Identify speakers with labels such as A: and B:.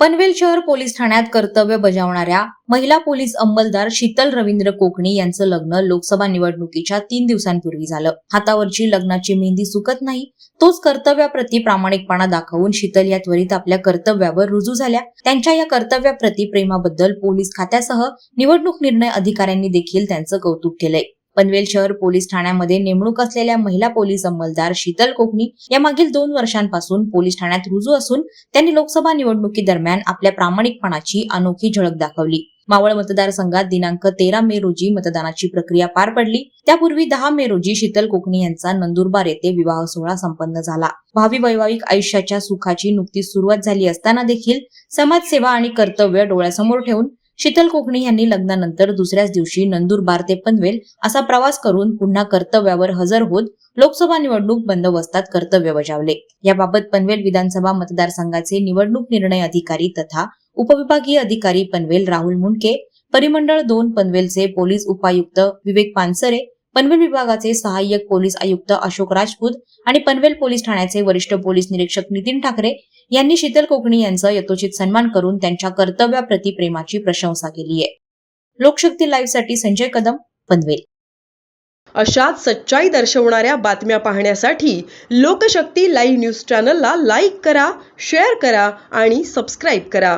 A: पनवेल शहर पोलीस ठाण्यात कर्तव्य बजावणाऱ्या महिला पोलीस अंमलदार शीतल रवींद्र कोकणी यांचं लग्न लोकसभा निवडणुकीच्या तीन दिवसांपूर्वी झालं. हातावरची लग्नाची मेहंदी सुकत नाही. तोच कर्तव्याप्रती प्रामाणिकपणा दाखवून शीतल या त्वरित आपल्या कर्तव्यावर रुजू झाल्या. त्यांच्या या कर्तव्याप्रती प्रेमाबद्दल पोलीस खात्यासह निवडणूक निर्णय अधिकाऱ्यांनी देखील त्यांचं कौतुक केलंय. पनवेल शहर पोलीस ठाण्यामध्ये नेमणूक असलेल्या महिला पोलीस अंमलदार शीतल कोकणी या मागील दोन वर्षांपासून पोलीस ठाण्यात रुजू असून त्यांनी लोकसभा निवडणुकीदरम्यान आपल्या प्रामाणिकपणाची अनोखी झळक दाखवली. मावळ मतदारसंघात दिनांक तेरा मे रोजी मतदानाची प्रक्रिया पार पडली. त्यापूर्वी दहा मे रोजी शीतल कोकणी यांचा नंदुरबार येथे विवाह सोहळा संपन्न झाला. भावी वैवाहिक आयुष्याच्या सुखाची नुकतीच सुरुवात झाली असताना देखील समाजसेवा आणि कर्तव्य डोळ्यासमोर ठेवून शीतल कोकणी यांनी लग्नानंतर दुसऱ्याच दिवशी नंदुरबार ते पनवेल असा प्रवास करून पुन्हा कर्तव्यावर हजर होत लोकसभा निवडणूक बंदोबस्तात कर्तव्य बजावले. याबाबत पनवेल विधानसभा मतदारसंघाचे निवडणूक निर्णय अधिकारी तथा उपविभागीय अधिकारी पनवेल राहुल मुंडके परिमंडळ दोन पनवेलचे पोलीस उपायुक्त विवेक पानसरे पनवेल विभागाचे सहाय्यक पोलीस आयुक्त अशोक राजपूत आणि पनवेल पोलीस ठाण्याचे वरिष्ठ पोलीस निरीक्षक नितीन ठाकरे यांनी शीतल कोकणी यांचा यथोचित सन्मान करून त्यांच्या कर्तव्याप्रती प्रेमाची प्रशंसा केली आहे. लोकशक्ती लाईव्हसाठी संजय कदम पनवेल.
B: अशाच सच्चाई दर्शवणाऱ्या बातम्या पाहण्यासाठी लोकशक्ती लाईव्ह न्यूज चॅनलला लाईक करा शेअर करा आणि सबस्क्राईब करा.